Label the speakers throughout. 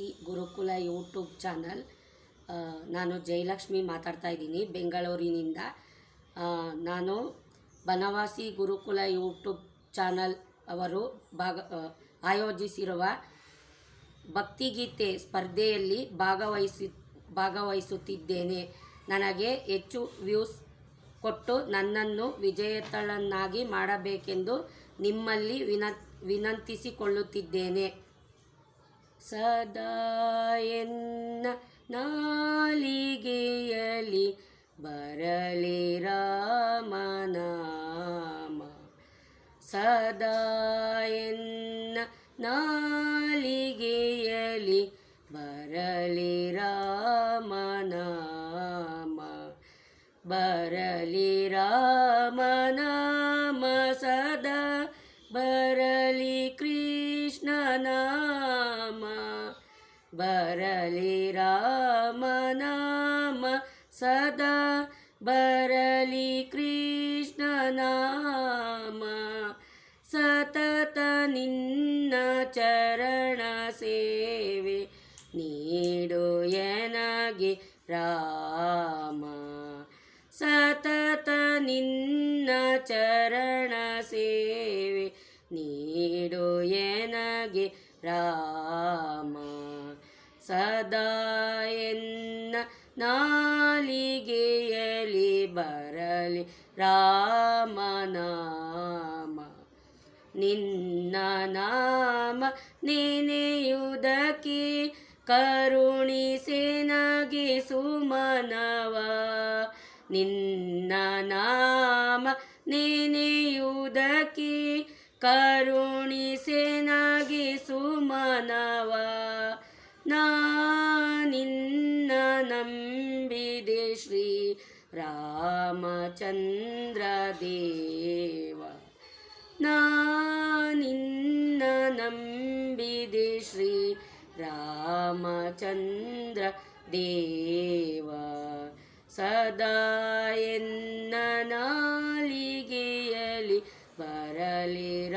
Speaker 1: ಬನವಾಸಿ ಗುರುಕುಲ YouTube channel ನಾನು ಜಯಲಕ್ಷ್ಮಿ ಮಾತಾಡ್ತಾ ಇದ್ದೀನಿ ಬೆಂಗಳೂರಿನಿಂದ. ನಾನು ಬನವಾಸಿ ಗುರುಕುಲ ಯೂಟ್ಯೂಬ್ ಚಾನಲ್ ಅವರು ಭಾಗ ಆಯೋಜಿಸಿರುವ ಭಕ್ತಿಗೀತೆ ಸ್ಪರ್ಧೆಯಲ್ಲಿ ಭಾಗವಹಿಸಿ, ಭಾಗವಹಿಸುತ್ತಿದ್ದೇನೆ. ನನಗೆ ಹೆಚ್ಚು ವ್ಯೂಸ್ ಕೊಟ್ಟು ನನ್ನನ್ನು ವಿಜೇತಳನ್ನಾಗಿ ಮಾಡಬೇಕೆಂದು ನಿಮ್ಮಲ್ಲಿ ವಿನ ವಿನಂತಿಸಿಕೊಳ್ಳುತ್ತಿದ್ದೇನೆ. ಸದಾ ಎನ್ನ ನಾಲಿಗೆಯಲಿ ಬರಲಿ ರಾಮನಾಮ ಸದಾ ಎನ್ನ ನಾಲಿಗೆಯಲಿ ಬರಲಿ ರಾಮನಾಮ ಬರಲಿ ರಾಮನಾಮ ಸದಾ ಬರಲಿ ಕೃಷ್ಣ ನಾಮ ಬರಲಿ ರಾಮನಾಮ ಸದಾ ಬರಲಿ ಕೃಷ್ಣ ನಾಮ. ಸತತ ನಿನ್ನ ಚರಣ ಸೇವೆ ನೀಡು ಎನಗೆ ರಾಮ. ಸತತ ನಿನ್ನ ಚರಣ ಸೇವೆ ನೀಡು ಎನಗೆ ರಾಮ. ಸದಾ ಎನ್ನ ನಾಲಿಗೆಯಲಿ ಬರಲಿ ರಾಮನಾಮ ನಿನ್ನ ನಾಮ ನೆನೆಯುವುದಕ್ಕೆ ಕರುಣಿಸಿ ನಗೆ ಸುಮನವ. ನಿನ್ನ ನಾಮ ನೆನೆಯುವುದಕ್ಕೆ ಕರುಣಿಸಿ ನಗೆ ಸುಮನವ. ನಾನಿನ್ನ ನಂಬಿದೆ ಶ್ರೀ ರಾಮಚಂದ್ರ ದೇವ. ನಿನ್ನ ನಂಬಿದೆ ಶ್ರೀ ರಾಮಚಂದ್ರ ದೇವ. ಸದಾ ಎನ್ನ ನಾಲಿಗೆಯಲಿ ಬರಲಿ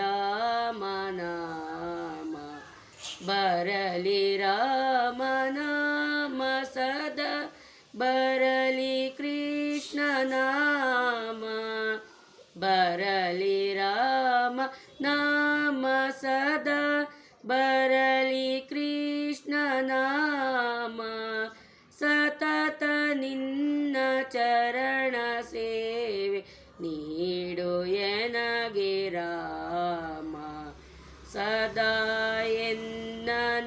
Speaker 1: ಬರಲಿ ರಾಮನಾಮ ಸದಾ ಬರಲಿ ಕೃಷ್ಣ ನಾಮ, ಬರಲಿ ರಾಮ ನಾಮ ಸದಾ, ಬರಲಿ ಕೃಷ್ಣ ನಾಮ, ಸತತ ನಿನ್ನ ಚರಣ ಸೇವೆ ನೀಡು ಎನಗೆ ರಾಮ, ಸದಾ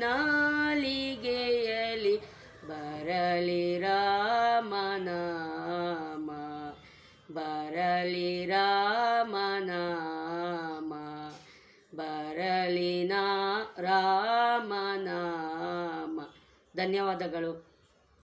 Speaker 1: ನಾಲಿಗೆಯಲಿ ಬರಲಿ ರಾಮನಾಮ ಬರಲಿ ರಾಮನಾಮ ಬರಲಿ ನಾ ರಾಮನಾಮ ಧನ್ಯವಾದಗಳು.